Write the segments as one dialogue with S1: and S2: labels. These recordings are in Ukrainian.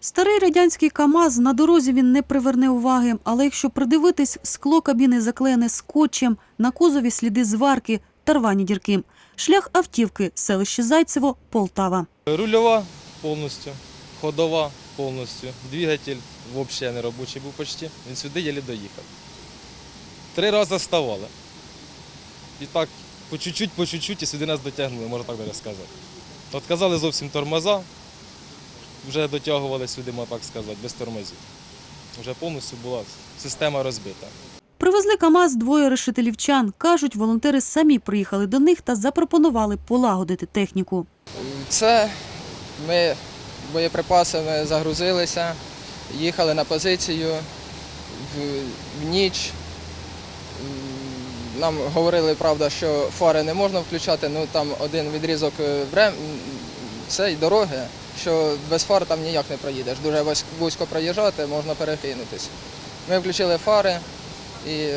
S1: Старий радянський КАМАЗ на дорозі він не приверне уваги, але якщо придивитись, скло кабіни заклеєне скотчем, на кузові сліди зварки та рвані дірки. Шлях автівки, селище Зайцево, Полтава.
S2: Рульова повністю, ходова повністю, двигатель взагалі не робочий був почти. Він сюди єлі доїхав. Три рази вставали. І так по чуть-чуть, по чуть-чуть і сюди нас дотягнули, можна так сказати. От казали зовсім тормоза, вже дотягували сюди, можна так сказати, без тормозів. Вже повністю була система розбита.
S1: Привезли КАМАЗ двоє решетилівчан. Кажуть, волонтери самі приїхали до них та запропонували полагодити техніку.
S3: Це ми боєприпасами загрузилися, їхали на позицію в, в ніч. Нам говорили, правда, що фари не можна включати, ну там один відрізок е, цієї дороги, що без фар там ніяк не проїдеш. Дуже вузько проїжджати, можна перекинутися. Ми включили фари і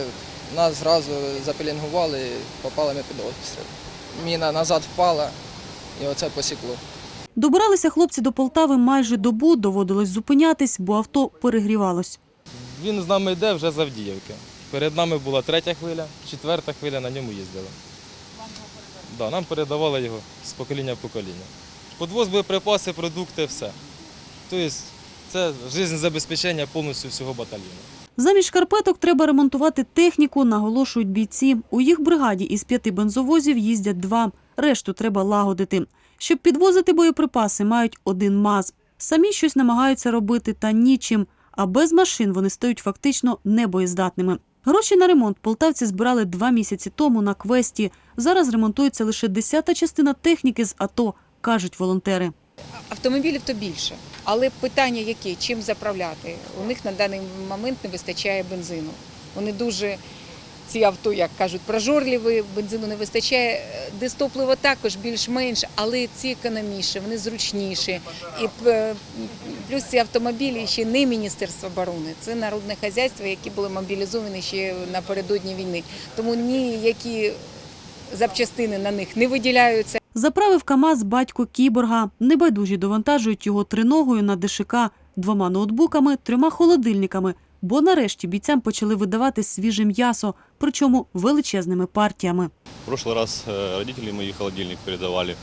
S3: нас зразу запелінгували і попали ми під обстріл. Міна назад впала і оце посікло.
S1: Добиралися хлопці до Полтави майже добу, доводилось зупинятись, бо авто перегрівалось.
S2: Він з нами йде вже з Авдіївки. Перед нами була третя хвиля, четверта хвиля на ньому їздили. Да, нам передавали його з покоління в покоління. Подвоз боєприпаси, продукти, все. Тобто це життєзабезпечення повністю всього батальйону.
S1: Замість шкарпеток треба ремонтувати техніку, наголошують бійці. У їх бригаді із п'яти бензовозів їздять два. Решту треба лагодити. Щоб підвозити боєприпаси, мають один МАЗ. Самі щось намагаються робити та нічим. А без машин вони стають фактично небоєздатними. Гроші на ремонт полтавці збирали два місяці тому на квесті. Зараз ремонтується лише десята частина техніки з АТО, кажуть волонтери.
S4: Автомобілів то більше, але питання які, чим заправляти? У них на даний момент не вистачає бензину. Вони дуже, ці авто, як кажуть, прожорливі, бензину не вистачає. Дистопливо також більш-менш, але ці економніші, вони зручніші. І е, плюс ці автомобілі ще не Міністерство оборони, це народне хазяйство, які були мобілізовані ще напередодні війни. Тому ніякі запчастини на них не виділяються.
S1: Заправив КАМАЗ батько кіборга. Небайдужі довантажують його триногою на ДШК, двома ноутбуками, трьома холодильниками. Бо нарешті бійцям почали видавати свіже м'ясо, причому величезними партіями.
S5: В прошлый раз э, родители мои холодильник передавали.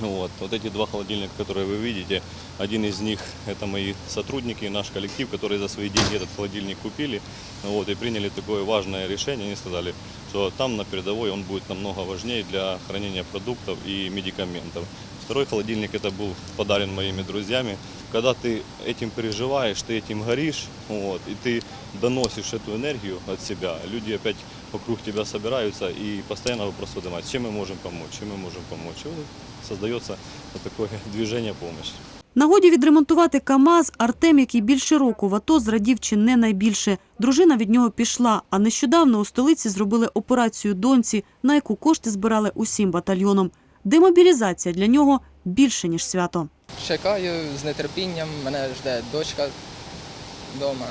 S5: Вот. вот эти два холодильника, которые вы видите, один из них это мои сотрудники, наш коллектив, которые за свои деньги этот холодильник купили вот, и приняли такое важное решение. Они сказали, что там на передовой он будет намного важнее для хранения продуктов и медикаментов. Второй холодильник это был подарен моими друзьями. Когда ты этим переживаешь, ты этим горишь, вот, и ты доносишь эту энергию от себя, люди опять вокруг тебя собираются и постоянно вопрос поднимают, чем мы можем помочь, чем мы можем помочь. И вот создается вот такое движение помощи.
S1: Нагоді відремонтувати КАМАЗ Артем, який більше року в АТО, зрадів чи не найбільше. Дружина від нього пішла, а нещодавно у столиці зробили операцію доньці, на яку кошти збирали усім батальйоном. Демобілізація для нього більше, ніж свято.
S3: Чекаю з нетерпінням, мене жде дочка вдома.